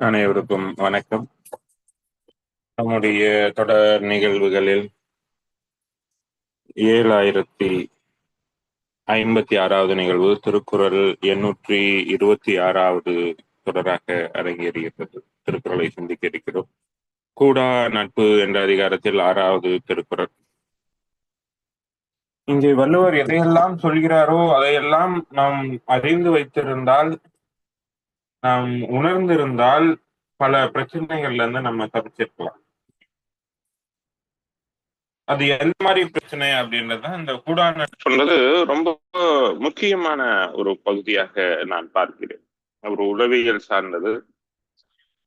அனைவருக்கும் வணக்கம். நம்முடைய தொடர் நிகழ்வுகளில் ஏழாயிரத்தி ஐம்பத்தி ஆறாவது நிகழ்வு திருக்குறள் எண்ணூற்றி இருபத்தி ஆறாவது தொடராக அரங்கேறியிருந்தது திருக்குறளை சிந்திக்க இருக்கிறோம். கூடா நட்பு என்ற அதிகாரத்தில் ஆறாவது திருக்குறள். இங்கே வள்ளுவர் எதையெல்லாம் சொல்கிறாரோ அதையெல்லாம் நாம் அறிந்து வைத்திருந்தால் நாம் உணர்ந்திருந்தால் பல பிரச்சனைகள்ல இருந்து நம்ம தப்பிச்சிருக்கலாம். அது எந்த மாதிரி பிரச்சனை அப்படின்றத இந்த கூடான சொன்னது ரொம்ப முக்கியமான ஒரு பகுதியாக நான் பார்க்கிறேன். ஒரு உளவியல் சார்ந்தது.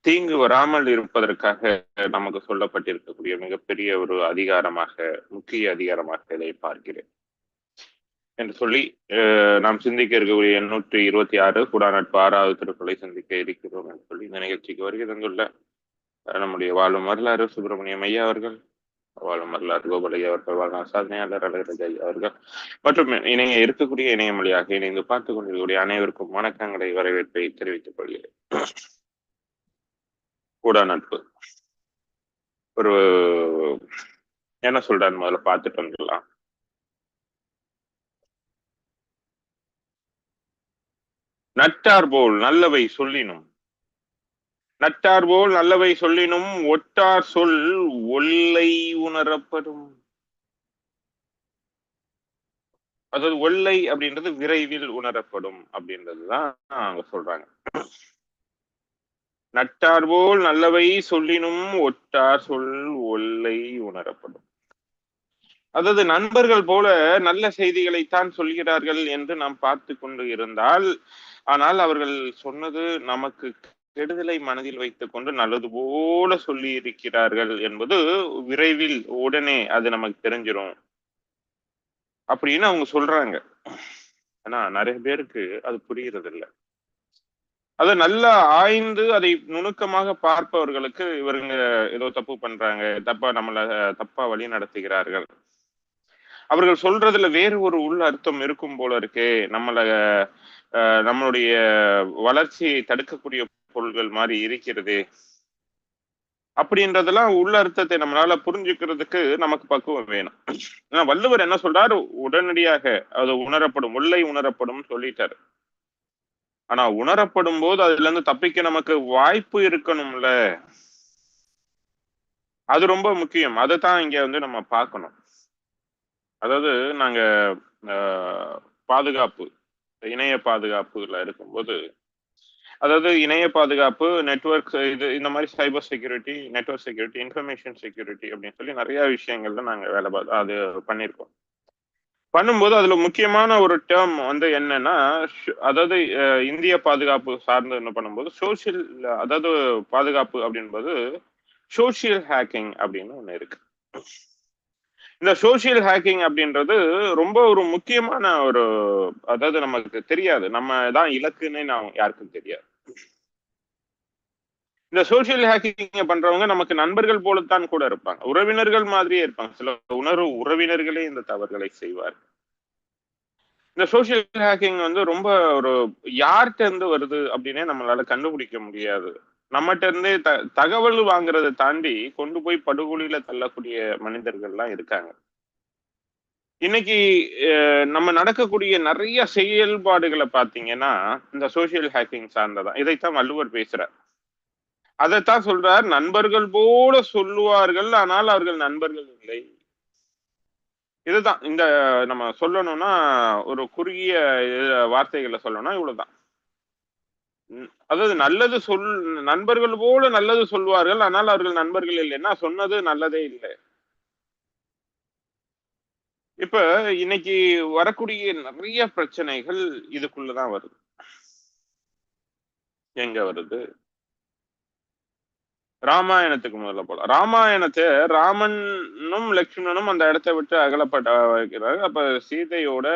தீங்கு வராமல் இருப்பதற்காக நமக்கு சொல்லப்பட்டிருக்கக்கூடிய மிகப்பெரிய ஒரு அதிகாரமாக முக்கிய அதிகாரமாக இதை பார்க்கிறேன். என்று சொல்லி நாம் சிந்திக்க இருக்கக்கூடிய எண்ணூற்றி இருபத்தி ஆறு குடா நட்பு ஆறாவது திருக்குறளை சிந்திக்க இருக்கிறோம் என்று சொல்லி இந்த நிகழ்ச்சிக்கு வருகை தந்துள்ள நம்முடைய வாழும் வரலாறு சுப்பிரமணியம் ஐயா அவர்கள் வாழும் வரலாறு கோபாலையா அவர்கள் வாழ்நாள் சாதனையாளர் அழகராஜ் அவர்கள் மற்றும் இணைய இருக்கக்கூடிய இணைய மொழியாக இணைந்து பார்த்துக் கொண்டிருக்கக்கூடிய அனைவருக்கும் வணக்கங்களை வரவேற்பை தெரிவித்துக் கொள்கிறேன். கூட நட்பு. ஒரு என்ன சொல்றான்னு முதல்ல பார்த்துட்டு வந்துடலாம். நட்டார் போல் நல்லவை சொல்லினும் நட்டார் போல் நல்லவை சொல்லினும் ஒட்டார் சொல் ஒல்லை உணரப்படும். அதாவது ஒல்லை அப்படின்றது விரைவில் உணரப்படும் அப்படின்றதுதான் அவங்க சொல்றாங்க. நட்டார் போல் நல்லவை சொல்லினும் ஒட்டார் சொல் ஒல்லை உணரப்படும். அதாவது நண்பர்கள் போல நல்ல செய்திகளைத்தான் சொல்கிறார்கள் என்று நாம் பார்த்து கொண்டு இருந்தால் ஆனால் அவர்கள் சொன்னது நமக்கு கெடுதலை மனதில் வைத்துக் கொண்டு நல்லது போல சொல்லி இருக்கிறார்கள் என்பது விரைவில் உடனே அது நமக்கு தெரிஞ்சிடும் அப்படின்னு அவங்க சொல்றாங்க. ஆனா நிறைய பேருக்கு அது புரியறது இல்லை அதை நல்லா ஆய்ந்து அதை நுணுக்கமாக பார்ப்பவர்களுக்கு இவருங்க ஏதோ தப்பு பண்றாங்க தப்பா நம்மள தப்பா வழி நடத்துகிறார்கள். அவர்கள் சொல்றதுல வேறு ஒரு உள் அர்த்தம் இருக்கும் போல இருக்கே. நம்மள நம்மளுடைய வளர்ச்சியை தடுக்கக்கூடிய பொருள்கள் மாதிரி இருக்கிறது. அப்படின்றதெல்லாம் உள்ள அர்த்தத்தை நம்மளால புரிஞ்சுக்கிறதுக்கு நமக்கு பக்குவம் வேணும். ஏன்னா வள்ளுவர் என்ன சொல்றாரு? உடனடியாக அது உணரப்படும் உள்ளை உணரப்படும் சொல்லிட்டாரு. ஆனா உணரப்படும் போது அதுல இருந்து தப்பிக்க நமக்கு வாய்ப்பு இருக்கணும்ல. அது ரொம்ப முக்கியம். அதை தான் இங்க வந்து நம்ம பார்க்கணும். அதாவது நாங்க பாதுகாப்பு இணைய பாதுகாப்புல இருக்கும்போது அதாவது இணைய பாதுகாப்பு நெட்ஒர்க் இது இந்த மாதிரி cyber security network security information security அப்படின்னு சொல்லி நிறைய விஷயங்கள்ல நாங்க வேலை பார்த்து அது பண்ணியிருக்கோம் பண்ணும்போது அதுல முக்கியமான ஒரு டேர்ம் வந்து என்னன்னா அதாவது இந்திய பாதுகாப்பு சார்ந்து என்ன பண்ணும்போது சோசியல் அதாவது பாதுகாப்பு அப்படின்பது சோசியல் ஹேக்கிங் அப்படின்னு ஒண்ணு இருக்கு. இந்த சோசியல் ஹேக்கிங் அப்படின்றது ரொம்ப ஒரு முக்கியமான ஒரு அதாவது நமக்கு தெரியாது. நம்ம தான் இலக்குன்னு நான் யாருக்கும் தெரியாது. இந்த சோசியல் ஹேக்கிங் பண்றவங்க நமக்கு நண்பர்கள் போலத்தான் கூட இருப்பாங்க. உறவினர்கள் மாதிரியே இருப்பாங்க. சில உணர்வு உறவினர்களே இந்த தவறுகளை செய்வார். இந்த சோசியல் ஹேக்கிங் வந்து ரொம்ப ஒரு யார்கிட்ட இருந்து வருது அப்படின்னே நம்மளால கண்டுபிடிக்க முடியாது. நம்மகிட்ட இருந்தே த தகவல் வாங்குறதை தாண்டி கொண்டு போய் படுகொலியில தள்ளக்கூடிய மனிதர்கள்லாம் இருக்காங்க. இன்னைக்கு நம்ம நடக்கக்கூடிய நிறைய செயல்பாடுகளை பார்த்தீங்கன்னா இந்த சோசியல் ஹேக்கிங் சார்ந்ததான். இதைத்தான் வள்ளுவர் பேசுறார். அதைத்தான் சொல்றார் நண்பர்கள் போல சொல்லுவார்கள் ஆனால் அவர்கள் நண்பர்கள் இல்லை. இதுதான். இந்த நம்ம சொல்லணும்னா ஒரு குறுகிய வார்த்தைகளை சொல்லணும்னா இவ்வளவுதான். அதாவது நல்லது சொல் நண்பர்கள் போல நல்லது சொல்வார்கள் ஆனால் அவர்கள் நண்பர்கள் இல்லைன்னா சொன்னது நல்லதே இல்லை. இப்ப இன்னைக்கு வரக்கூடிய நிறைய பிரச்சனைகள் இதுக்குள்ளதான் வருது. எங்க வருது? ராமாயணத்துக்கு முதல்ல போலாம். ராமாயணத்தை ராமனும் லக்ஷ்மணனும் அந்த இடத்த விட்டு அகலப்பட்ட வைக்கிறாரு. அப்ப சீதையோட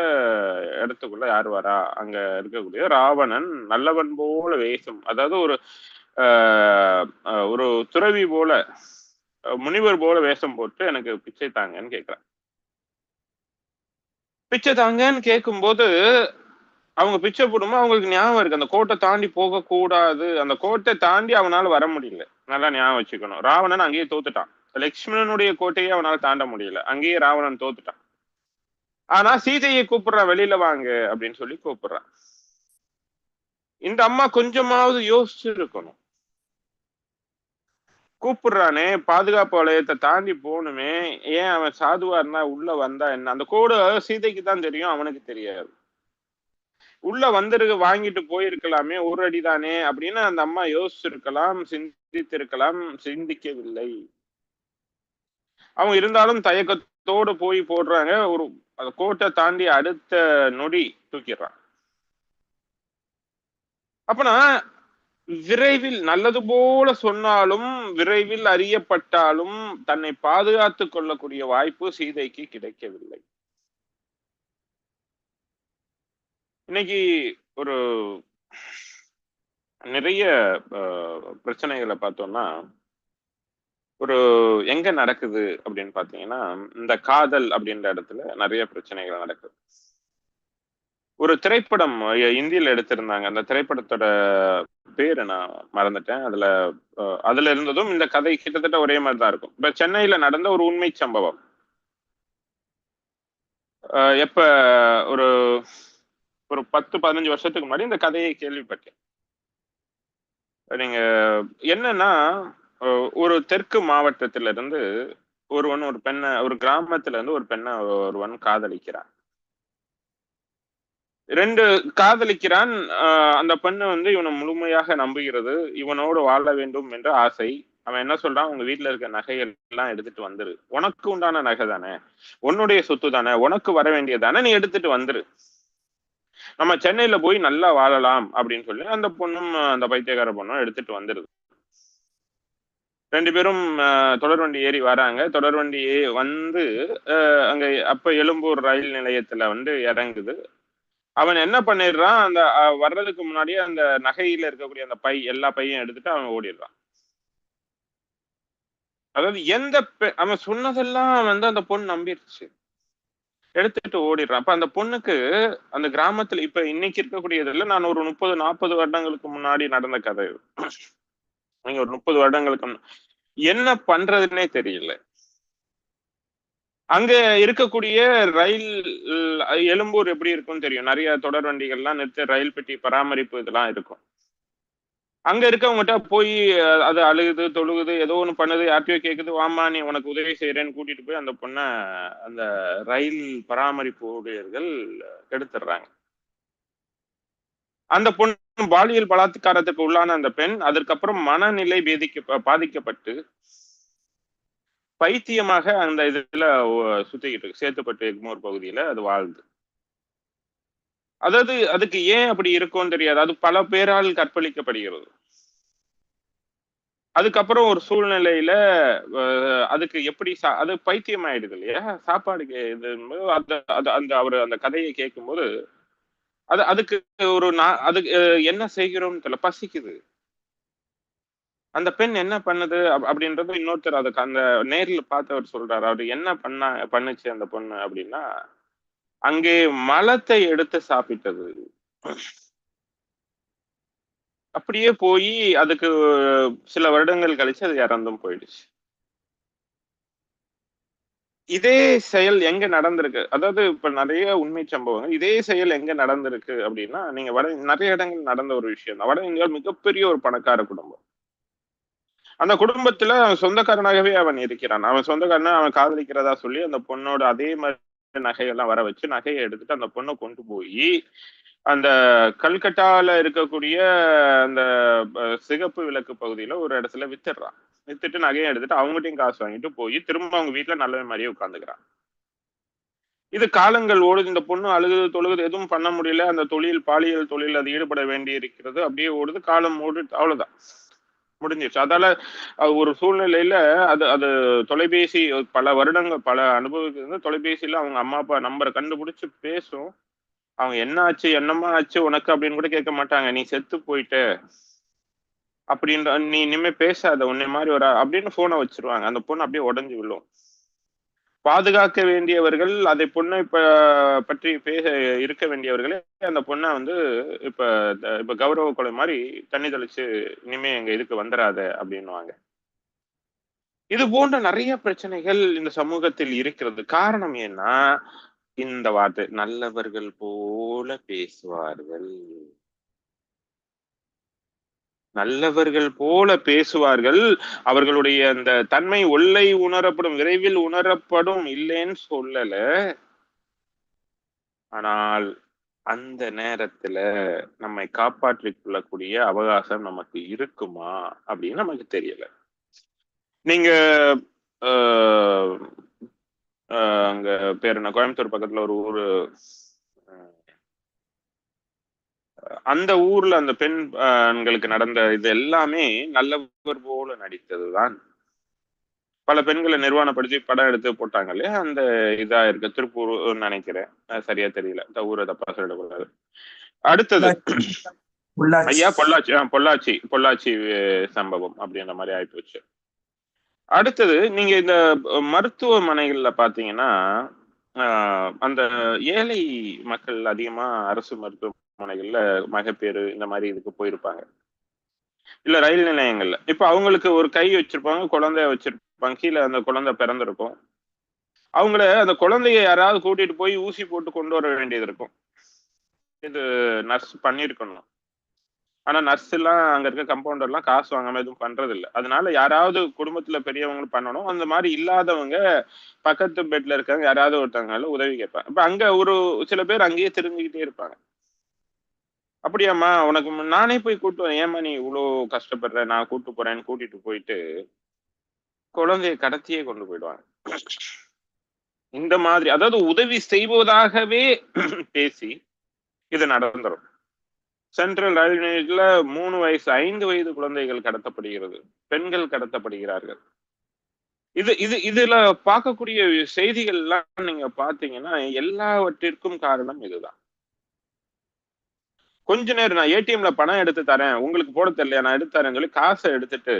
இடத்துக்குள்ள யார் வரா? அங்க இருக்கக்கூடிய ராவணன் நல்லவன் போல வேஷம். அதாவது ஒரு ஒரு துறவி போல முனிவர் போல வேஷம் போட்டு எனக்கு பிச்சை தாங்கன்னு கேட்கிறான் பிச்சை தாங்கன்னு கேட்கும்போது அவங்க பிச்சை போடும்போது அவங்களுக்கு ஞாபகம் இருக்கு. அந்த கோட்டை தாண்டி போக கூடாது அந்த கோட்டை தாண்டி அவனால வர முடியல. நல்லா ஞாபகம் வச்சுக்கணும். ராவணன் அங்கேயே தோத்துட்டான். லக்ஷ்மணனுடைய கோட்டையே அவனால தாண்ட முடியல. அங்கேயே ராவணன் தோத்துட்டான். ஆனா சீதையை கூப்பிடுறான் வெளியில வாங்க அப்படின்னு சொல்லி கூப்பிடுறான் இந்த அம்மா கொஞ்சமாவது யோசிச்சு இருக்கணும் கூப்பிடுறானே பாதுகாப்பு வளையத்தை தாண்டி போகணுமே. ஏன் அவன் சாதுவா இருந்தா உள்ள வந்தா என்ன? அந்த கோடு சீதைக்கு தான் தெரியும் அவனுக்கு தெரியாது. உள்ள வந்திருக்க வாங்கிட்டு போயிருக்கலாமே ஒரு அடி தானே அப்படின்னு அந்த அம்மா யோசிச்சிருக்கலாம் சிந்தித்திருக்கலாம் சிந்திக்கவில்லை. அவங்க இருந்தாலும் தயக்கத்தோடு போய் போடுறாங்க ஒரு அந்த கோட்டை தாண்டி அடுத்த நொடி தூக்கிடுறான். அப்பனா விரைவில் நல்லது போல சொன்னாலும் விரைவில் அறியப்பட்டாலும் தன்னை பாதுகாத்து கொள்ளக்கூடிய வாய்ப்பு சீதைக்கு கிடைக்கவில்லை. இன்னைக்கு ஒரு நிறைய பிரச்சனைகளை பார்த்தோம்னா ஒரு எங்க நடக்குது அப்படின்னு பாத்தீங்கன்னா இந்த காதல் அப்படின்ற இடத்துல நிறைய பிரச்சனைகள் நடக்குது. ஒரு திரைப்படம் இந்தியில எடுத்திருந்தாங்க. அந்த திரைப்படத்தோட பேரு நான் மறந்துட்டேன். அதுல அதுல இருந்ததும் இந்த கதை கிட்டத்தட்ட ஒரே மாதிரி தான் இருக்கும். இப்ப சென்னையில நடந்த ஒரு உண்மை சம்பவம். எப்ப ஒரு ஒரு பத்து பதினஞ்சு வருஷத்துக்கு முன்னாடி இந்த கதையை கேள்விப்பட்டேன். நீங்க என்னன்னா ஒரு தெற்கு மாவட்டத்தில இருந்து ஒருவன் ஒரு பெண்ணை ஒரு கிராமத்துல இருந்து ஒரு பெண்ணை ஒருவன் காதலிக்கிறான். ரெண்டு காதலிக்கிறான் அந்த பெண்ணு வந்து இவனை முழுமையாக நம்புகிறது இவனோடு வாழ வேண்டும் என்ற ஆசை. அவன் என்ன சொல்றான்? உங்க வீட்டுல இருக்க நகைகள் எல்லாம் எடுத்துட்டு வந்துரு. உனக்கு உண்டான நகை தானே? உன்னுடைய சொத்து தானே? உனக்கு வர வேண்டியதானே நீ எடுத்துட்டு வந்துரு. நம்ம சென்னையில போய் நல்லா வாழலாம் அப்படின்னு சொல்லி அந்த பொண்ணும் அந்த பைத்தியக்கார பொண்ணும் எடுத்துட்டு வந்துருது. ரெண்டு பேரும் தொடர் வண்டி ஏறி வராங்க. தொடர் வண்டி வந்து அங்க அப்ப எழும்பூர் ரயில் நிலையத்துல வந்து இறங்குது. அவன் என்ன பண்ணிடுறான்? அந்த வர்றதுக்கு முன்னாடியே அந்த நகையில இருக்கக்கூடிய அந்த பை எல்லா பையும் எடுத்துட்டு அவன் ஓடிடுறான். அதாவது எந்த அவன் சொன்னதெல்லாம் வந்து அந்த பொண்ணு நம்பிருச்சு. எடுத்துட்டு ஓடிடுறான். அப்ப அந்த பொண்ணுக்கு அந்த கிராமத்துல இப்ப இன்னைக்கு இருக்கக்கூடியதுல நான் ஒரு முப்பது நாற்பது வருடங்களுக்கு முன்னாடி நடந்த கதை நீங்க ஒரு முப்பது வருடங்களுக்கு என்ன பண்றதுன்னே தெரியல. அங்க இருக்கக்கூடிய ரயில் எழும்பூர் எப்படி இருக்கும்னு தெரியும். நிறைய தொடர் வண்டிகள்லாம் நிறுத்தி ரயில் பெட்டி பராமரிப்பு இதெல்லாம் இருக்கும். அங்க இருக்கவங்ககிட்ட போய் அது அழுகுது தொழுகுது ஏதோ ஒன்னு பண்ணுது யார்ட்டையோ கேக்குது வாமா நீ உனக்கு உதவி செய்யறேன்னு கூட்டிட்டு போய் அந்த பொண்ணை அந்த ரயில் பராமரிப்பு ஊழியர்கள் கெடுத்துடுறாங்க. அந்த பொண்ணு பாலியல் பலாத்காரத்துக்கு உள்ளான அந்த பெண் அதற்கப்புறம் மனநிலை பேதிக்க பாதிக்கப்பட்டு பைத்தியமாக அந்த இதுல சுத்திக்கிட்டு இருக்கு. சேத்துப்பட்டு எக்மோர் பகுதியில அது வாழ்ந்து. அதாவது அதுக்கு ஏன் அப்படி இருக்கும்னு தெரியாது. அது பல பேரால் கற்பழிக்கப்படுகிறது. அதுக்கப்புறம் ஒரு சூழ்நிலையில அதுக்கு எப்படி அது பைத்தியம் ஆயிடுது இல்லையா சாப்பாடுக்கு இது அந்த அந்த அவர் அந்த கதையை கேட்கும்போது அது அதுக்கு ஒரு நான் அதுக்கு என்ன செய்கிறோம்னு தெரியல. பசிக்குது. அந்த பெண் என்ன பண்ணுது அப்படின்றது இன்னொருத்தர் அதுக்கு அந்த நேரில் பார்த்தவர் சொல்றாரு. அவர் என்ன பண்ணா பண்ணுச்சு அந்த பொண்ணு அப்படின்னா அங்கே மலத்தை எடுத்து சாப்பிட்டது. அப்படியே போய் அதுக்கு சில வருடங்கள் கழிச்சு அது இறந்தும் போயிடுச்சு. இதே செயல் எங்க நடந்திருக்கு? அதாவது இப்ப நிறைய உண்மை சம்பவங்கள். இதே செயல் எங்க நடந்திருக்கு அப்படின்னா நீங்க வட நிறைய இடங்கள் நடந்த ஒரு விஷயம் தான் வட இந்தியாவில் மிகப்பெரிய ஒரு பணக்கார குடும்பம். அந்த குடும்பத்துல சொந்தக்காரனாகவே அவன் இருக்கிறான். அவன் சொந்தக்காரன் அவன் காதலிக்கிறதா சொல்லி அந்த பொண்ணோட அதே மாதிரி நகையெல்லாம் வர வச்சு நகையை எடுத்துட்டு அந்த பொண்ணை கொண்டு போய் அந்த கல்கட்டால இருக்கக்கூடிய அந்த சிகப்பு விளக்கு பகுதியில ஒரு இடத்துல வித்துடுறான். வித்துட்டு நகையை எடுத்துட்டு அவங்ககிட்டயும் காசு வாங்கிட்டு போய் திரும்ப அவங்க வீட்டுல நல்ல மாதிரியே உட்காந்துக்கிறான். இது காலங்கள் ஓடுது. இந்த பொண்ணு அழுகுது தொழுகுது எதுவும் பண்ண முடியல. அந்த தொழில் பாலியல் தொழில் அது ஈடுபட வேண்டி இருக்கிறது அப்படியே ஓடுது. காலம் ஓடு அவ்வளவுதான். முடிஞ்சிருச்சு. அதால ஒரு சூழ்நிலையில அது அது தொலைபேசி பல வருடங்கள் பல அனுபவத்துக்கு தொலைபேசியில அவங்க அம்மா அப்பா நம்பரை கண்டுபிடிச்சு பேசும். அவங்க என்ன ஆச்சு என்னமா ஆச்சு உனக்கு அப்படின்னு கூட கேட்க மாட்டாங்க. நீ செத்து போயிட்ட. அப்படின்ற நீ இனிமே பேசாத உன்னை மாதிரி ஒரு அப்படின்னு போனை வச்சிருவாங்க. அந்த பொண்ணு அப்படியே உடஞ்சு விழும். பாதுகாக்க வேண்டியவர்கள் அதை பொண்ணை இப்ப பற்றி பேச இருக்க வேண்டியவர்களே அந்த பொண்ணை வந்து இப்ப இப்ப கௌரவ கொலை மாதிரி தண்ணி தெளிச்சு இனிமே எங்க இதுக்கு வந்துடாத அப்படின்னுவாங்க. இது போன்ற நிறைய பிரச்சனைகள் இந்த சமூகத்தில் இருக்கிறது. காரணம் ஏன்னா இந்த வார்த்தை நல்லவர்கள் போல பேசுவார்கள். நல்லவர்கள் போல பேசுவார்கள். அவர்களுடைய அந்த தன்மை ஒல்லை உணரப்படும் விரைவில் உணரப்படும் இல்லைன்னு சொல்லல. ஆனால் அந்த நேரத்துல நம்மை காப்பாற்றிக் கொள்ளக்கூடிய அவகாசம் நமக்கு இருக்குமா அப்படின்னு நமக்கு தெரியல. நீங்க ஆஹ், அங்க பேர் என்ன? கோயம்புத்தூர் பக்கத்துல ஒரு ஊர் அந்த ஊர்ல அந்த பெண் ஆண்களுக்கு நடந்த இது எல்லாமே நல்லவர் போல நடித்ததுதான். பல பெண்களை நிர்வாணப்படுத்தி படம் எடுத்து போட்டாங்க இல்லையா? அந்த இதா இருக்கு. திருப்பூர் நினைக்கிறேன். சரியா தெரியல. இந்த ஊரை தப்பா சொல்லிடக்கூடாது. அடுத்தது ஐயா பொள்ளாச்சி பொள்ளாச்சி பொள்ளாச்சி சம்பவம் அப்படின்ற மாதிரி ஆயிப்போச்சு. அடுத்தது நீங்க இந்த மருத்துவமனைகள்ல பாத்தீங்கன்னா ஆஹ், அந்த ஏழை மக்கள் அதிகமா அரசு முனைகள்ல மகப்பேறு இந்த மாதிரி இதுக்கு போயிருப்பாங்க. இல்ல ரயில் நிலையங்கள்ல. இப்ப அவங்களுக்கு ஒரு கை வச்சிருப்பாங்க குழந்தைய வச்சிருப்பாங்க கீழே அந்த குழந்தை பிறந்திருக்கும். அவங்கள அந்த குழந்தைய யாராவது கூட்டிட்டு போய் ஊசி போட்டு கொண்டு வர வேண்டியது இருக்கும். இது நர்ஸ் பண்ணிருக்கணும். ஆனா நர்ஸ் எல்லாம் அங்க இருக்க கம்பவுண்டர் எல்லாம் காசு வாங்காம எதுவும் பண்றது இல்லை அதனால யாராவது குடும்பத்துல பெரியவங்களும் பண்ணணும். அந்த மாதிரி இல்லாதவங்க பக்கத்து பெட்ல இருக்காங்க யாராவது ஒருத்தவங்க உதவி கேட்பாங்க. இப்ப அங்க ஒரு சில பேர் அங்கேயே தெரிஞ்சுக்கிட்டே இருப்பாங்க. அப்படியாம்மா உனக்கு நானே போய் கூட்டு வரேன். ஏம்மா நீ இவ்வளோ கஷ்டப்படுற? நான் கூட்டு போறேன்னு கூட்டிட்டு போயிட்டு குழந்தைய கடத்தியே கொண்டு போயிடுவாங்க. இந்த மாதிரி அதாவது உதவி செய்வதாகவே பேசி இது நடந்துரும். சென்ட்ரல் ரயில் நிலையத்துல மூணு வயசு ஐந்து வயது குழந்தைகள் கடத்தப்படுகிறது. பெண்கள் கடத்தப்படுகிறார்கள். இது இது இதுல பார்க்கக்கூடிய செய்திகள் எல்லாம் நீங்க பாத்தீங்கன்னா எல்லாவற்றிற்கும் காரணம் இதுதான். கொஞ்ச நேரம் நான் ஏடிஎம்ல பணம் எடுத்து தரேன் உங்களுக்கு போட தெரியல நான் எடுத்து தரேன்னு சொல்லி காசை எடுத்துட்டு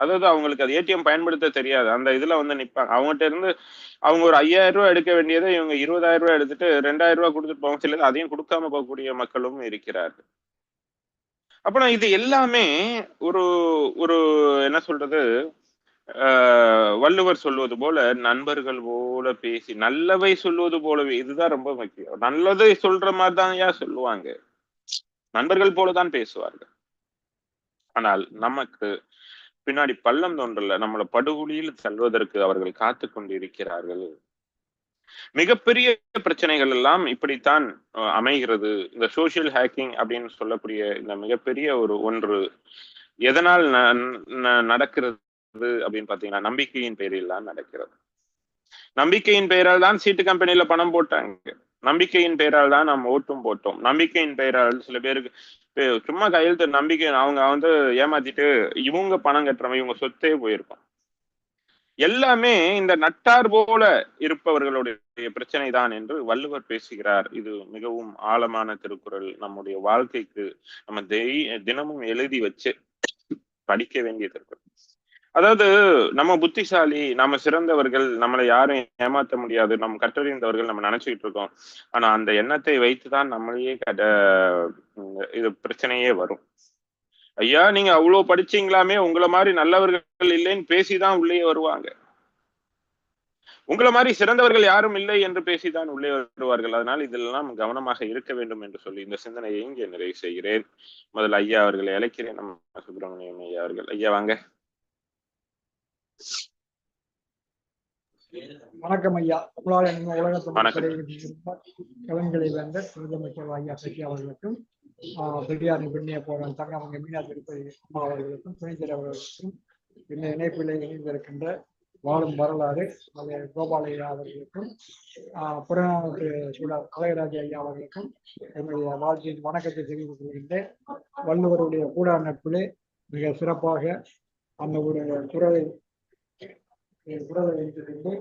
அதாவது அவங்களுக்கு அது ஏடிஎம் பயன்படுத்த தெரியாது. அந்த இதுல வந்து நிப்பாங்க. அவங்ககிட்ட இருந்து அவங்க ஒரு ஐயாயிரம் ரூபாய் எடுக்க வேண்டியதை இவங்க இருபதாயிரம் ரூபாய் எடுத்துட்டு ரெண்டாயிரம் ரூபாய் கொடுத்துட்டு போவாங்க சிலது அதையும் கொடுக்காம போகக்கூடிய மக்களும் இருக்கிறார்கள். அப்புறம் இது எல்லாமே ஒரு ஒரு என்ன சொல்றது? ஆஹ் வள்ளுவர் சொல்வது போல நண்பர்கள் போல பேசி நல்லவை சொல்வது போலவே இதுதான் ரொம்ப முக்கியம். நல்லதை சொல்ற மாதிரி தான் ஏன் சொல்லுவாங்க. நண்பர்கள் போலதான் பேசுவார்கள். ஆனால் நமக்கு பின்னாடி பள்ளம் தோன்றல நம்மளை படுகொலியில் செல்வதற்கு அவர்கள் காத்து கொண்டிருக்கிறார்கள். மிகப்பெரிய பிரச்சனைகள் எல்லாம் இப்படித்தான் அமைகிறது. இந்த சோசியல் ஹேக்கிங் அப்படின்னு சொல்லக்கூடிய இந்த மிகப்பெரிய ஒரு ஒன்று எதனால் ந- ந- நடக்கிறது அப்படின்னு பாத்தீங்கன்னா நம்பிக்கையின் பெயரில் தான் நடக்கிறது. நம்பிக்கையின் பெயரால் தான் சீட்டு கம்பெனியில பணம் போட்டாங்க. நம்பிக்கையின் பெயரால் தான் நாம் ஓட்டும் போட்டோம். நம்பிக்கையின் பெயரால் சில பேருக்கு சும்மா கையெழுத்து நம்பிக்கை அவங்க வந்து ஏமாத்திட்டு இவங்க பணம் கட்டுறவங்க இவங்க சொத்தே போயிருக்கும் எல்லாமே இந்த நட்டார் போல இருப்பவர்களுடைய பிரச்சனை தான் என்று வள்ளுவர் பேசுகிறார். இது மிகவும் ஆழமான திருக்குறள். நம்முடைய வாழ்க்கைக்கு நம்ம தெய்- தினமும் எழுதி வச்சு படிக்க வேண்டிய திருக்குறள். அதாவது நம்ம புத்திசாலி நம்ம சிறந்தவர்கள் நம்மளை யாரும் ஏமாத்த முடியாது. நம்ம கற்றறிந்தவர்கள் நம்ம நினைச்சுக்கிட்டு இருக்கோம். ஆனா அந்த எண்ணத்தை வைத்துதான் நம்மளையே கட இது பிரச்சனையே வரும். ஐயா நீங்க அவ்வளவு படிச்சீங்களாமே உங்களை மாதிரி நல்லவர்கள் இல்லைன்னு பேசிதான் உள்ளே வருவாங்க. உங்களை மாதிரி சிறந்தவர்கள் யாரும் இல்லை என்று பேசிதான் உள்ளே வருவார்கள். அதனால் இதெல்லாம் கவனமாக இருக்க வேண்டும் என்று சொல்லி இந்த சிந்தனையை இங்கே நிறைவு செய்கிறேன். முதல்ல ஐயா அவர்களை அழைக்கிறேன். நம்ம சுப்பிரமணியம் ஐயா அவர்கள். ஐயா வாங்க. வணக்கம் ஐயா தமிழால் என்னும் உலக வணக்கம். கவிஞர்களை வேந்த முதலமைச்சர் ஐயா சசி அவர்களுக்கும் பெரியார் பெண்ணிய போரான் தங்கமங்க மீனா திருப்பதி அம்மா அவர்களுக்கும் துணைத்தர் அவர்களுக்கும் இந்த இணைப்பில் இணைந்திருக்கின்ற வாழும் வரலாறு அது கோபாலையா அவர்களுக்கும் ஆஹ், புறநானூற்று சூழல் கலைராஜ ஐயா அவர்களுக்கும் என்னுடைய வாழ்க்கையின் வணக்கத்தை தெரிவித்துக் கொள்கின்றேன் வள்ளுவருடைய கூடா நட்பிலே மிக சிறப்பாக அந்த ஒரு குரலை உடலை வைத்துக்கொண்டு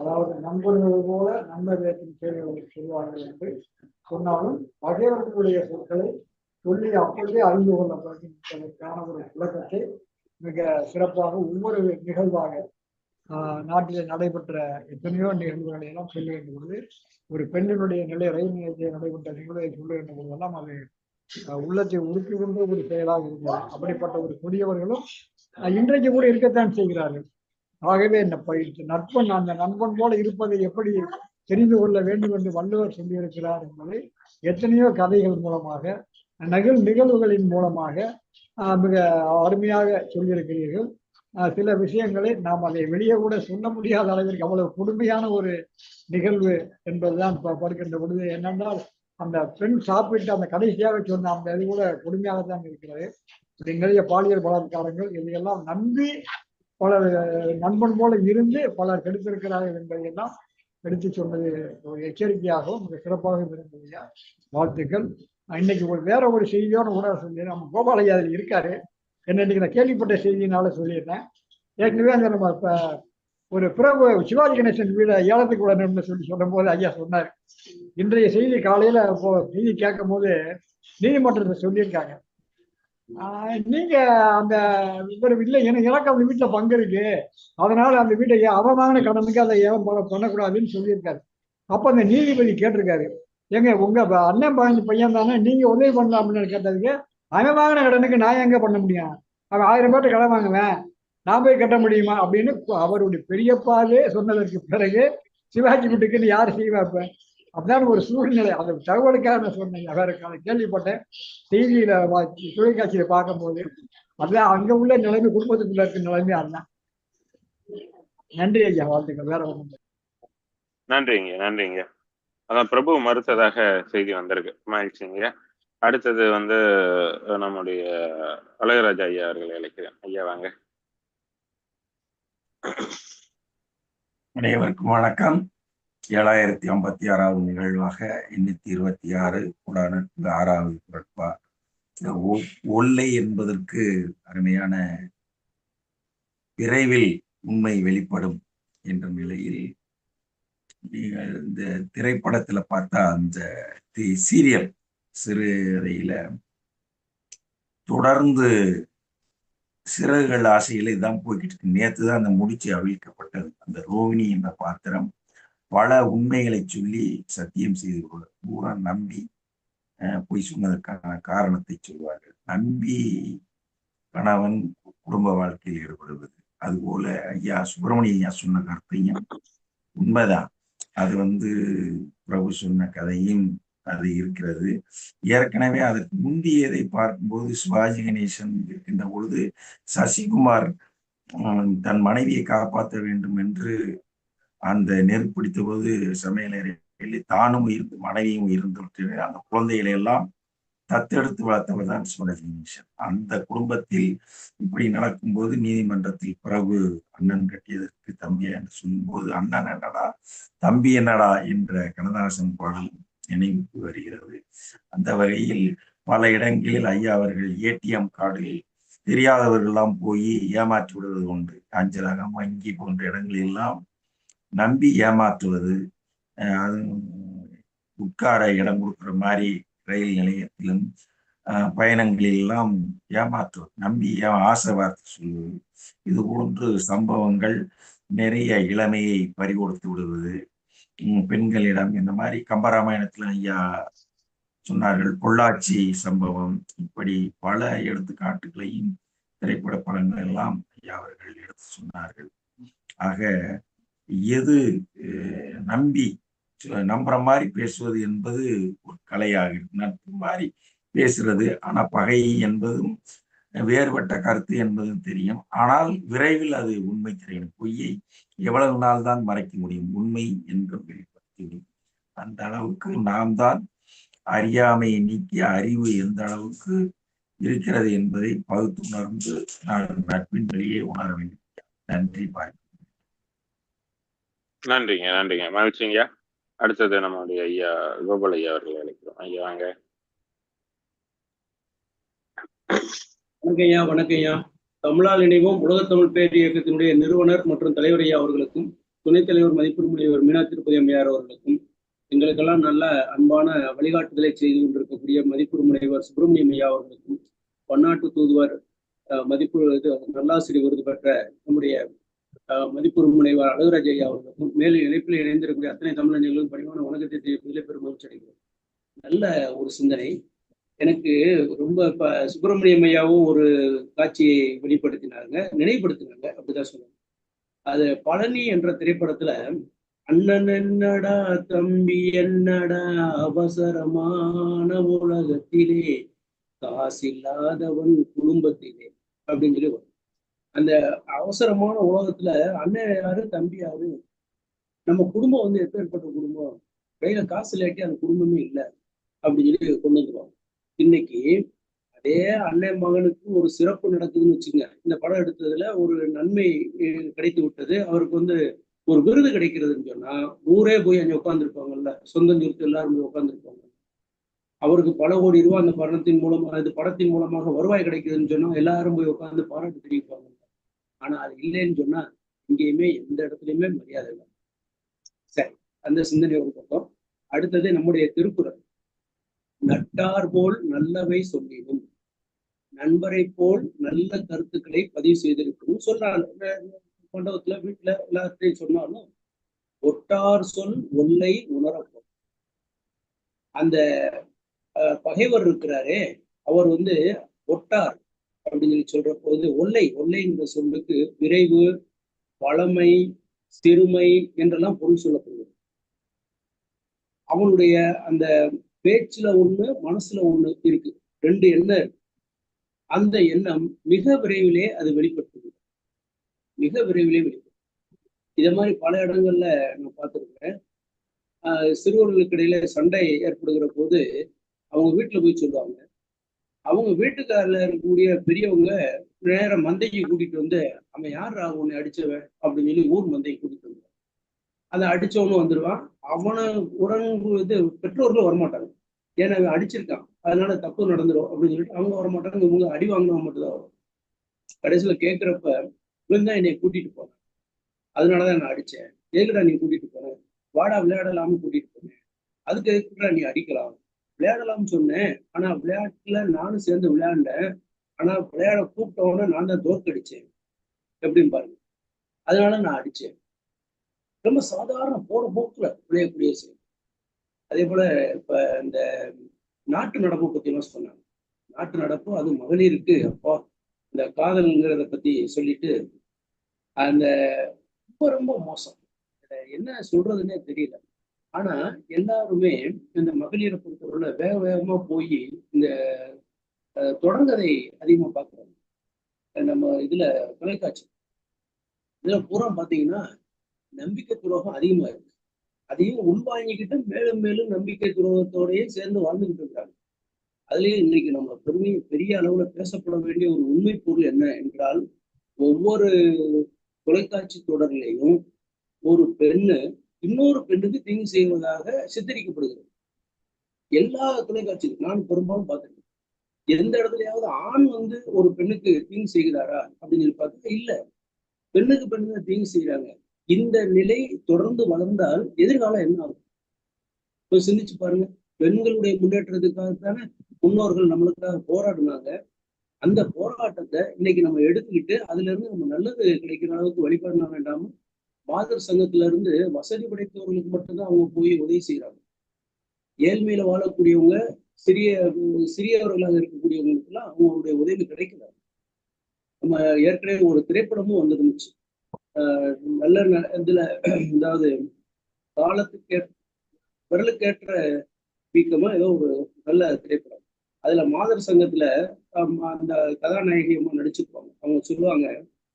அதாவது நண்பர்கள் போல நண்பர்களுக்கும் கேள்விகளை சொல்வார்கள் என்று சொன்னாலும் பகைவர்களுடைய சொற்களை சொல்லி அப்படியே அறிந்து கொள்ள ஒரு விளக்கத்தை மிக சிறப்பாக ஒவ்வொரு நிகழ்வாக ஆஹ், நாட்டிலே நடைபெற்ற எத்தனையோ நிகழ்வுகளை எல்லாம் சொல்ல வேண்டும் பொழுது ஒரு பெண்ணினுடைய நிலை ரயில் நிலையத்தில் நடைபெற்ற நிகழ்வை சொல்ல வேண்டும் பொழுதெல்லாம் அது ஆஹ், உள்ளத்தை உருக்கி கொண்டு ஒரு செயலாக இருந்தது. அப்படிப்பட்ட ஒரு கொடியவர்களும் இன்றைக்கு கூட இருக்கத்தான் செய்கிறார்கள். ஆகவே இந்த பயிற்சி? நட்பன் அந்த நண்பன் போல இருப்பதை எப்படி தெரிந்து கொள்ள வேண்டும் என்று வள்ளுவர் சொல்லியிருக்கிறார் என்பதை எத்தனையோ கதைகள் மூலமாக நகல் நிகழ்வுகளின் மூலமாக மிக அருமையாக சொல்லியிருக்கிறீர்கள். சில விஷயங்களை நாம் அதை வெளியே கூட சொல்ல முடியாத அளவிற்கு அவ்வளவு கொடுமையான ஒரு நிகழ்வு என்பதுதான் இப்ப படுக்கின்ற பொழுது என்னென்றால் அந்த பெண் சாப்பிட்டு அந்த கடைசியாக சொன்ன அந்த இது கூட கொடுமையாகத்தான் இருக்கிறது. நிறைய பாலியல் பலாத்காரங்கள் இதையெல்லாம் நம்பி பலர் நண்பன் போல இருந்து பலர் கெடுத்திருக்கிறார்கள் என்பதையெல்லாம் எடுத்து சொன்னது ஒரு எச்சரிக்கையாகவும் மிக சிறப்பாக இருந்தது. வாழ்த்துக்கள். இன்னைக்கு ஒரு வேற ஒரு செய்தியோட கூட சொல்லி நம்ம கோபாலையா அதில் இருக்காரு. என்ன இன்னைக்கு நான் கேள்விப்பட்ட செய்தியினால சொல்லியிருந்தேன் ஏற்கனவே அந்த நம்ம இப்ப ஒரு பிரபு சிவாஜி கணேசன் வீட ஏலத்துக்கு விடணும்னு சொல்லி சொல்லும்போது ஐயா சொன்னார். இன்றைய செய்தி காலையில் செய்தி கேட்கும் போது நீதிமன்றத்தை சொல்லியிருக்காங்க. நீங்க அந்த இவர் இல்லை எனக்கு எனக்கு அந்த வீட்டுல பங்கு இருக்கு. அதனால அந்த வீட்டை அவமான கடனுக்கு அதை ஏன் போல பண்ணக்கூடாதுன்னு சொல்லியிருக்காரு. அப்ப அந்த நீதிபதி கேட்டிருக்காரு. ஏங்க உங்க அண்ணன் பாஞ்சு பையன் தானே நீங்க உதவி பண்ணலாம்னு கேட்டதுக்கு அவன் வாங்கின கடனுக்கு நான் எங்க பண்ண முடியும்? அவன் ஆயிரம் பேர்ட்ட கடன் வாங்குவேன். நான் போய் கட்ட முடியுமா? அப்படின்னு அவருடைய பெரியப்பாவே சொன்னதற்கு பிறகு சிவாஜி வீட்டுக்குன்னு யார் செய்வா இப்ப அப்படிதான் ஒரு சூழ்நிலை. அந்த தகவலுக்காக நான் சொன்னேன் வேற அதை கேள்விப்பட்டேன். செய்தியில தொலைக்காட்சியில பார்க்கும்போது. அதுதான் அங்க உள்ள நிலைமை குடும்பத்துக்குள்ள இருக்க நிலைமை அதுதான். நன்றி ஐயா. வாழ்த்துக்கள். வேற இல்லை. நன்றிங்க நன்றிங்க. அதான் பிரபு மறுத்ததாக செய்தி வந்திருக்கு. மகிழ்ச்சிங்க அடுத்தது வந்து நம்முடைய அழகராஜா ஐயா அவர்களை அழைக்கிறேன். ஐயா வாங்க. அனைவருக்கும் வணக்கம். ஏழாயிரத்தி ஐம்பத்தி ஆறாவது நிகழ்வாக எண்ணூத்தி இருபத்தி ஆறு உடான ஆறாவது குரட்பா இந்த ஒல்லை என்பதற்கு அருமையான விரைவில் உண்மை வெளிப்படும் என்ற நிலையில் நீங்கள் இந்த திரைப்படத்துல பார்த்தா அந்த தி- சீரியல் சிறுறையில தொடர்ந்து சிறகுகள் ஆசையில இதான் போய்கிட்டு இருக்கு. நேற்று தான் அந்த முடிச்சு அவிழ்க்கப்பட்டது. அந்த ரோகிணி என்ற பாத்திரம் பல உண்மைகளை சொல்லி சத்தியம் செய்து கொள்ள பூரா நம்பி அஹ், பொய் சொன்னதற்கான காரணத்தை சொல்வார்கள். நம்பி கணவன் குடும்ப வாழ்க்கையில் ஈடுபடுவது. அதுபோல ஐயா சுப்பிரமணிய ஐயா சொன்ன கருத்தையும் உண்மைதான். அது வந்து பிரபு சொன்ன கதையும் அது இருக்கிறது. ஏற்கனவே அதற்கு முந்தியதை பார்க்கும்போது சிவாஜி கணேசன் இருக்கின்ற பொழுது சசிகுமார் உம், தன் மனைவியை காப்பாற்ற வேண்டும் என்று அந்த நெருப்பிடித்த போது சமையலறையில் தானும் இருந்து மனைவியும் இருந்து அந்த குழந்தைகளை எல்லாம் தத்தெடுத்து வளர்த்தவர் தான் சுமதி அந்த குடும்பத்தில் இப்படி நடக்கும்போது நீதிமன்றத்தில் பிறகு அண்ணன் கட்டியதற்கு தம்பியா என்று சொல்லும்போது அண்ணன் என்னடா தம்பி என்னடா? என்ற கனதாசன் பாடல் நினைவுக்கு வருகிறது. அந்த வகையில் பல இடங்களில் ஐயா அவர்கள் ஏடிஎம் கார்டில் தெரியாதவர்கள்லாம் போய் ஏமாற்றி விடுவது உண்டு. அஞ்சலகம் வங்கி போன்ற இடங்களில் எல்லாம் நம்பி ஏமாற்றுவது அது உட்கார இடம் கொடுக்குற மாதிரி ரயில் நிலையத்திலும் பயணங்களிலெல்லாம் ஏமாற்றுவது நம்பி ஏ ஆசை வார்த்தை சொல்வது இது போன்று சம்பவங்கள் நிறைய இளமையை பறிகொடுத்து விடுவது பெண்களிடம் இந்த மாதிரி கம்பராமாயணத்தில் ஐயா சொன்னார்கள் பொள்ளாச்சி சம்பவம் இப்படி பல எடுத்துக்காட்டுகளையும் திரைப்பட படங்கள் எல்லாம் ஐயா அவர்கள் எடுத்து சொன்னார்கள். ஆக எது நம்பி நம்புற மாதிரி பேசுவது என்பது ஒரு கலையாக நட்பு மாதிரி பேசுறது ஆனா பகை என்பதும் வேறுபட்ட கருத்து என்பதும் தெரியும். ஆனால் விரைவில் அது உண்மை தெரியும். பொய்யை எவ்வளவு நாள் தான் மறைக்க முடியும்? உண்மை என்றும் வெளிப்படுத்திவிடும். அந்த அளவுக்கு நாம் தான் அறியாமையை நீக்கி அறிவு எந்த அளவுக்கு இருக்கிறது என்பதை பகுத்துணர்ந்து நான் நட்பின் வழியே உணர வேண்டும். நன்றி பாய். நன்றிங்க நன்றிங்க. மகிழ்ச்சிங்க. அடுத்தது நம்மளுடைய ஐயா கோபால் ஐயா அவர்களை அழைக்கிறோம். ஐயா வாங்க. வணக்கம் ஐயா வணக்கம் ஐயா தமிழால் இணைவோம் உலகத்தமிழ் பேர் இயக்கத்தினுடைய நிறுவனர் மற்றும் தலைவர் ஐயா அவர்களுக்கும் துணைத் தலைவர் மதிப்பு முனைவர் மீனா திருப்பதி அம்மையார் அவர்களுக்கும் எங்களுக்கெல்லாம் நல்ல அன்பான வழிகாட்டுதலை செய்து கொண்டிருக்கக்கூடிய மதிப்பு முனைவர் சுப்பிரமணியம் ஐயா அவர்களுக்கும் பன்னாட்டு தூதுவர் மதிப்பு இது நல்லாசிரியர் விருது பெற்ற நம்முடைய அஹ், முனைவர் அழகுராஜ் ஐயா அவர்களுக்கும் மேலும் இணைப்பில் இணைந்திருக்கக்கூடிய அத்தனை தமிழர்களும் பணிவான உலகத்தை தெரிவிப்பதிலே பெரும் மகிழ்ச்சி அடைகிறோம் நல்ல ஒரு சிந்தனை. எனக்கு ரொம்ப சுப்பிரமணியம் ஐயாவும் ஒரு காட்சியை வெளிப்படுத்தினாங்க நினைவுபடுத்தினாங்க அப்படிதான் சொல்லுவாங்க அது பழனி என்ற திரைப்படத்துல அண்ணன் என்னடா தம்பி என்னடா அவசரமான உலகத்திலே காசில்லாதவன் குடும்பத்திலே அப்படின்னு சொல்லி அந்த அவசரமான உலகத்துல அண்ணன் யாரு தம்பி யாரு? நம்ம குடும்பம் வந்து எப்பேற்பட்ட குடும்பம்? கையில காசு இல்லாட்டி அந்த குடும்பமே இல்லை அப்படின்னு சொல்லி கொண்டு வந்துருவாங்க. இன்னைக்கு அதே அண்ணன் மகனுக்கு ஒரு சிறப்பு நடக்குதுன்னு வச்சுங்க. இந்த படம் எடுத்ததுல ஒரு நன்மை கிடைத்து விட்டது. அவருக்கு வந்து ஒரு விருது கிடைக்கிறதுன்னு சொன்னா ஊரே போய் அங்கே உட்காந்துருப்பாங்கல்ல சொந்தம் சுருத்து எல்லாரும் போய் உட்காந்துருப்பாங்க அவருக்கு பல கோடி ரூபாய் அந்த படத்தின் மூலமா இந்த படத்தின் மூலமாக வருவாய் கிடைக்குதுன்னு சொன்னா எல்லாரும் போய் உட்காந்து பாராட்டு தெரிவிப்பாங்க. ஆனா அது இல்லைன்னு சொன்னா எங்கேயுமே எந்த இடத்துலயுமே மரியாதை இல்லை. சரி அந்த சிந்தனை ஒரு பக்கம். அடுத்தது நம்முடைய திருக்குறள். நட்டார் போல் நல்லவை சொல்லிடும். நண்பரை போல் நல்ல கருத்துக்களை பதிவு செய்திருக்கணும் சொல்றாங்க மண்டபத்துல வீட்டுல எல்லாத்தையும் சொன்னாலும் ஒட்டார் சொல் ஒல்லை உணரப்படும் அந்த அஹ், பகைவர் இருக்கிறாரே அவர் வந்து ஒட்டார். அப்படின்னு சொல்லி சொல்ற போது ஒல்லை ஒல்லை என்ற சொல்லுக்கு விரைவு வளமை சிறுமை என்றெல்லாம் பொருள் சொல்லப்படுகிறது. அவனுடைய அந்த பேச்சுல ஒண்ணு மனசுல ஒண்ணு இருக்கு. ரெண்டு எண்ணம் அந்த எண்ணம் மிக விரைவிலே அது வெளிப்பட்டது மிக விரைவிலே வெளிப்படும் இத மாதிரி பல இடங்கள்ல நான் பார்த்துருக்கேன் ஆஹ் சிறுவர்களுக்கு இடையில சண்டை ஏற்படுகிற போது அவங்க வீட்டுல போய் சொல்லுவாங்க. அவங்க வீட்டுக்காரில் இருக்கக்கூடிய பெரியவங்க நேரம் மந்தைக்கு கூட்டிட்டு வந்து அவன் யார் உன்னை அடிச்சவன்? அப்படின்னு சொல்லி ஊர் மந்தைக்கு கூட்டிட்டு வந்து அதை அடிச்சவனும் வந்துடுவான் அவனை உடன் இது பெற்றோர்கள் வரமாட்டாங்க. ஏன்னா அவன் அடிச்சிருக்கான். அதனால தப்பு நடந்துடும் அப்படின்னு சொல்லிட்டு அவங்க வரமாட்டாங்க. இவங்க அடி வாங்கினவங்க மட்டும்தான் வரும். கடைசியில கேட்குறப்ப இவன் தான் என்னை கூட்டிட்டு போனேன். அதனாலதான் நான் அடிச்சேன். எதுக்குடா நீ கூட்டிட்டு போனேன் வாடா விளையாடலாம்னு கூட்டிட்டு போனேன். அதுக்கு எதுக்குடா நீ அடிக்கலாம்? விளையாடலாம்னு சொன்னேன். ஆனா விளையாட்டுல நானும் சேர்ந்து விளையாண்டேன். ஆனா விளையாட கூப்பிட்டவன நான் தான் தோற்கடிச்சேன் எப்படின்னு பாருங்க. அதனால நான் அடிச்சேன் ரொம்ப சாதாரண போற போக்குல விளையக்கூடிய செயல் அதே போல இப்ப இந்த நாட்டு நடப்பு பத்தி எல்லாம் சொன்னாங்க. நாட்டு நடப்பு அது மகளிருக்கு அப்பா. இந்த காதல்ங்கிறத பத்தி சொல்லிட்டு அந்த ரொம்ப ரொம்ப மோசம். என்ன சொல்றதுன்னே தெரியல. ஆனா எல்லாருமே இந்த மகளிரை பொறுத்தவரை வேக வேகமா போய் இந்த அஹ், தொடர்கதை அதிகமா பாக்குறாங்க. நம்ம இதுல தொலைக்காட்சி. இதுல பூரா பாத்தீங்கன்னா நம்பிக்கை துரோகம் அதிகமா இருக்கு. அதையும் உள்வாங்கிக்கிட்டு மேலும் மேலும் நம்பிக்கை துரோகத்தோடயே சேர்ந்து வாழ்ந்துகிட்டு இருக்காங்க. அதுலயும் இன்னைக்கு நம்ம பெருமை பெரிய அளவுல பேசப்பட வேண்டிய ஒரு உண்மை பொருள் என்ன என்றால் ஒவ்வொரு தொலைக்காட்சி தொடர்லையும் ஒரு பெண்ணு இன்னொரு பெண்ணுக்கு தீங்கு செய்வதாக சித்தரிக்கப்படுகிறது. எல்லா தொலைக்காட்சியும் நான் பெரும்பாலும் பார்த்துருக்கேன். எந்த இடத்துலயாவது ஆண் வந்து ஒரு பெண்ணுக்கு தீங்கு செய்கிறாரா அப்படின்னு சொல்லி பார்த்தா இல்ல. பெண்ணுக்கு பெண்ணுங்க தீங்கு செய்யறாங்க இந்த நிலை தொடர்ந்து வளர்ந்தால் எதிர்காலம் என்ன ஆகும்? இப்ப சிந்திச்சு பாருங்க. பெண்களுடைய முன்னேற்றத்துக்காகத்தானே முன்னோர்கள் நம்மளுக்காக போராடினாங்க. அந்த போராட்டத்தை இன்னைக்கு நம்ம எடுத்துக்கிட்டு அதுல இருந்து நம்ம நல்லது கிடைக்கிற அளவுக்கு வழிபடணும் வேண்டாம? மாதர் சங்கத்துல இருந்து வசதி படைத்தவர்களுக்கு மட்டும்தான் அவங்க போய் உதவி செய்யறாங்க ஏழ்மையில வாழக்கூடியவங்க சிறிய சிறியவர்களாக இருக்கக்கூடியவங்களுக்கு எல்லாம் அவங்களுடைய உதவி கிடைக்கல. நம்ம ஏற்கனவே ஒரு திரைப்படமும் வந்துருந்துச்சு ஆஹ் நல்ல ந- இதுல அதாவது காலத்துக்கு விரலுக்கேற்ற வீக்கமா ஏதோ ஒரு நல்ல திரைப்படம். அதுல மாதர் சங்கத்துல அந்த கதாநாயகியமா நடிச்சிருப்பாங்க அவங்க சொல்லுவாங்க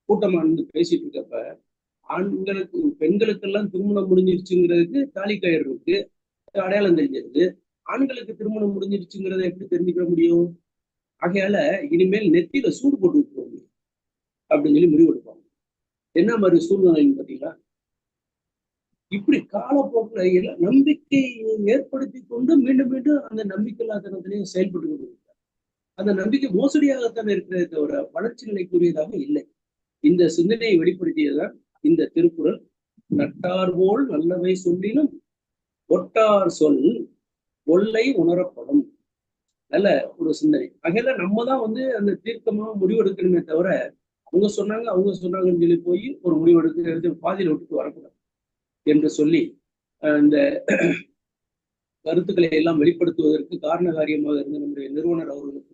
கூட்டமா இருந்து பேசிட்டு இருக்கப்ப ஆண்களுக்கு பெண்களுக்கெல்லாம் திருமணம் முடிஞ்சிருச்சுங்கிறதுக்கு தாலி கயிறு இருக்கு. அடையாளம் தெரிஞ்சிருது. ஆண்களுக்கு திருமணம் முடிஞ்சிருச்சுங்கிறத எப்படி தெரிஞ்சுக்க முடியும்? ஆகையால இனிமேல் நெத்தியில சூடு போட்டு விட்டுருவாங்க அப்படின்னு சொல்லி முடிவெடுப்பாங்க என்ன மாதிரி சூழ்நிலைன்னு பாத்தீங்களா இப்படி காலப்போக்கில் எல்லாம் நம்பிக்கையை ஏற்படுத்தி கொண்டு மீண்டும் மீண்டும் அந்த நம்பிக்கை இல்லாதனத்திலையும் செயல்பட்டு கொண்டிருக்கிறார் அந்த நம்பிக்கை மோசடியாகத்தான் இருக்கிறதே தவிர வளர்ச்சி நிலைக்குரியதாக இல்லை. இந்த சிந்தனையை வெளிப்படுத்தியதுதான் இந்த திருக்குறள் நட்டார் போல் நல்லவை சொல்லினும் ஒட்டார் சொல் ஒல்லை உணரப்படும். நல்ல ஒரு சிந்தனை. ஆகையில நம்ம தான் வந்து அந்த தீர்க்கமா முடிவெடுக்கணுமே தவிர அவங்க சொன்னாங்க அவங்க சொன்னாங்கன்னு சொல்லி போய் ஒரு முடிவெடுக்கிறது பாதியில் விட்டுட்டு வரக்கூடாது என்று சொல்லி அஹ் இந்த கருத்துக்களை எல்லாம் வெளிப்படுத்துவதற்கு காரண காரியமாக இருந்த நம்முடைய நிறுவனர் அவர்களுக்கு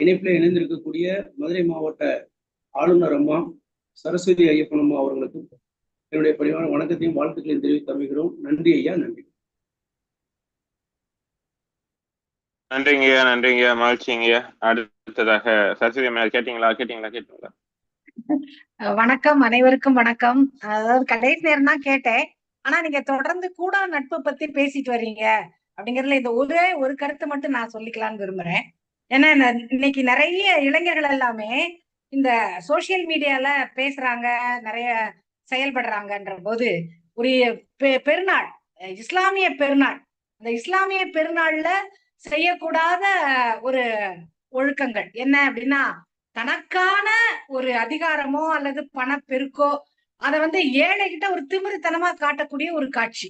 இணைப்பில் இணைந்திருக்கக்கூடிய மதுரை மாவட்ட ஆளுநர் அம்மா சரஸ்வதி ஐயப்பன் அம்மா அவர்களுக்கும் என்னுடைய பணிவான வணக்கத்தையும் வாழ்த்துக்களையும் தெரிவித்து அமைகிறோம் நன்றி ஐயா நன்றி. நன்றிங்கய்யா நன்றிங்கய்யா மகிழ்ச்சிங்கய்யா அடுத்ததாக சரஸ்வதி அம்மா கேட்டீங்களா? கேட்டீங்களா? கேட்டீங்களா? வணக்கம் அனைவருக்கும் வணக்கம். அதாவது கடைசி நேரம் தான் கேட்டேன். ஆனா நீங்க தொடர்ந்து கூட நட்பு பத்தி பேசிட்டு வர்றீங்க அப்படிங்கறதுல இந்த ஒரே ஒரு கருத்தை மட்டும் நான் சொல்லிக்கலாம்னு விரும்புறேன். ஏன்னா இன்னைக்கு நிறைய இளைஞர்கள் எல்லாமே இந்த சோசியல் மீடியால பேசுறாங்க நிறைய செயல்படுறாங்கன்ற போது ஒரு பெ- பெருநாள் இஸ்லாமிய பெருநாள் அந்த இஸ்லாமிய பெருநாள்ல செய்யக்கூடாத ஒரு ஒழுக்கங்கள் என்ன அப்படின்னா தனக்கான ஒரு அதிகாரமோ அல்லது பணப்பெருக்கோ அதை வந்து ஏழை கிட்ட ஒரு திமிருத்தனமா காட்டக்கூடிய ஒரு காட்சி.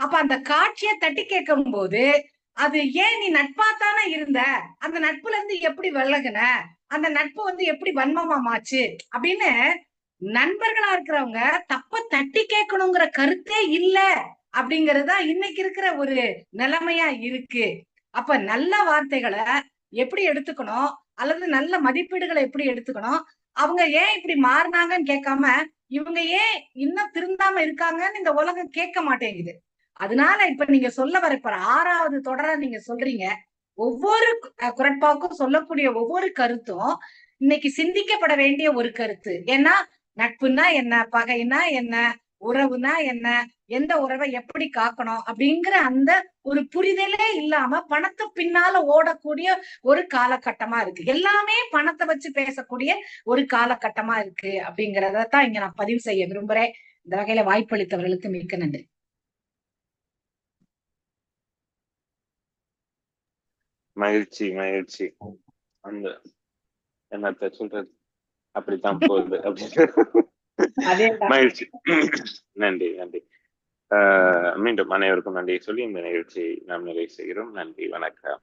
அப்ப அந்த காட்சியை தட்டி கேட்கும் போது அது ஏன் நீ நட்பாத்தானே இருந்த? அந்த நட்புல இருந்து எப்படி விலகுன? அந்த நட்பு வந்து எப்படி வன்மமா மாச்சு? அப்படின்னு நண்பர்களா இருக்கிறவங்க தப்ப தட்டி கேட்கணுங்கிற கருத்தே இல்ல அப்படிங்கறதுதான் இன்னைக்கு இருக்கிற ஒரு நிலைமையா இருக்கு. அப்ப நல்ல வார்த்தைகளை எப்படி எடுத்துக்கணும்? அல்லது நல்ல மதிப்பீடுகளை எப்படி எடுத்துக்கணும்? அவங்க ஏன் இப்படி மாறினாங்கன்னு கேட்காம இவங்க ஏன் இன்னும் திருந்தாம இருக்காங்கன்னு இந்த உலகம் கேட்க மாட்டேங்குது. அதனால இப்ப நீங்க சொல்ல வர இப்ப ஆறாவது தொடர நீங்க சொல்றீங்க. ஒவ்வொரு குரட்பாக்கும் சொல்லக்கூடிய ஒவ்வொரு கருத்தும் இன்னைக்கு சிந்திக்கப்பட வேண்டிய ஒரு கருத்து. ஏன்னா நட்புனா என்ன பகைனா என்ன உறவுனா என்ன எந்த உறவை எப்படி காக்கணும் அப்படிங்கிற அந்த ஒரு புரிதலே இல்லாம பணத்து பின்னால ஓடக்கூடிய ஒரு காலகட்டமா இருக்கு. எல்லாமே பணத்தை வச்சு பேசக்கூடிய ஒரு காலகட்டமா இருக்கு அப்படிங்கறதான் இங்க நான் பதிவு செய்ய விரும்புறேன். இந்த வகையில வாய்ப்பளித்தவர்களுக்கு மிக்க நன்றி. மகிழ்ச்சி மகிழ்ச்சி. அந்த என்னத்த சொல்றது? அப்படித்தான் போகுது அப்படின்னு. மகிழ்ச்சி. நன்றி நன்றி. ஆஹ் மீண்டும் அனைவருக்கும் நன்றி சொல்லி இந்த நிகழ்ச்சியை நாம் நிறைவு செய்கிறோம். நன்றி வணக்கம்.